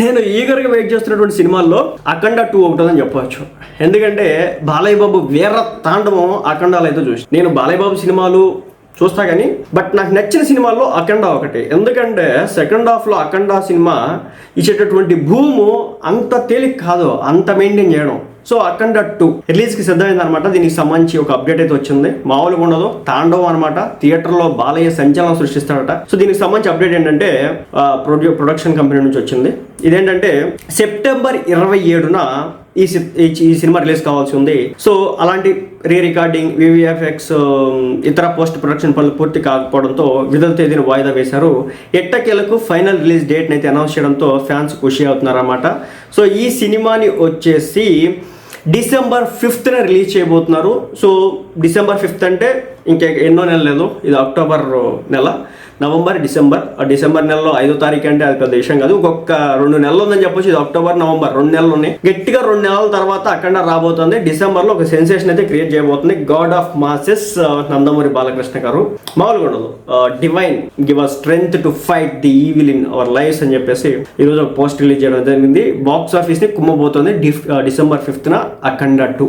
నేను ఈగర్గా వెయిట్ చేస్తున్నటువంటి సినిమాల్లో అఖండ టూ ఒకటని చెప్పవచ్చు. ఎందుకంటే బాలయ్య బాబు వీర తాండవం అఖండాలు అయితే చూసి. నేను బాలయ్య బాబు సినిమాలు చూస్తా కానీ బట్ నాకు నచ్చిన సినిమాల్లో అఖండ ఒకటి. ఎందుకంటే సెకండ్ హాఫ్లో అఖండ సినిమా ఇచ్చేటటువంటి భూము అంత తేలిక కాదు అంత మెయింటైన్ చేయడం. సో అఖండ టూ రిలీజ్కి సిద్ధమైంది అనమాట దీనికి సంబంధించి ఒక అప్డేట్ అయితే వచ్చింది. మామూలుగా ఉండదు తాండవం అనమాట థియేటర్లో బాలయ్య సంచలనం సృష్టిస్తాడట. సో దీనికి సంబంధించి అప్డేట్ ఏంటంటే ప్రొడ్యూ ప్రొడక్షన్ కంపెనీ నుంచి వచ్చింది. ఇదేంటంటే సెప్టెంబర్ ఇరవై ఏడున ఈ సి- ఈ ఈ సినిమా రిలీజ్ కావాల్సి ఉంది. సో అలాంటి రీ రికార్డింగ్ వివిఎఫ్ఎక్స్ ఇతర పోస్ట్ ప్రొడక్షన్ పనులు పూర్తి కాకపోవడంతో విడుదల తేదీని వాయిదా వేశారు. ఎట్టకేలకు ఫైనల్ రిలీజ్ డేట్ని అయితే అనౌన్స్ చేయడంతో ఫ్యాన్స్ ఖుషి అవుతున్నారన్నమాట. సో ఈ సినిమాని వచ్చేసి డిసెంబర్ ఫిఫ్త్న రిలీజ్ చేయబోతున్నారు. సో డిసెంబర్ ఫిఫ్త్ అంటే ఇంకా ఎన్నో నెల లేదు. ఇది అక్టోబర్ నెల. November December. ఆ డిసెంబర్ నెలలో ఐదో తారీఖు అంటే అది పెద్ద విషయం కాదు. ఒక్కొక్క రెండు నెలలు ఉందని చెప్పొచ్చు. ఇది అక్టోబర్ నవంబర్ రెండు నెలలు ఉన్నాయి. గట్టిగా రెండు నెలల తర్వాత అక్కడ రాబోతుంది. డిసెంబర్లో ఒక సెన్సేషన్ అయితే క్రియేట్ చేయబోతుంది. God of masses Nandamuri Balakrishna గారు. మామూలుగా ఉండదు. Divine give a strength to fight the evil in our lives అని చెప్పేసి ఈరోజు ఒక పోస్ట్ రిలీజ్ చేయడం జరిగింది. బాక్స్ ఆఫీస్ని ని డిఫ్ డిసెంబర్ ఫిఫ్త్న అఖండ టూ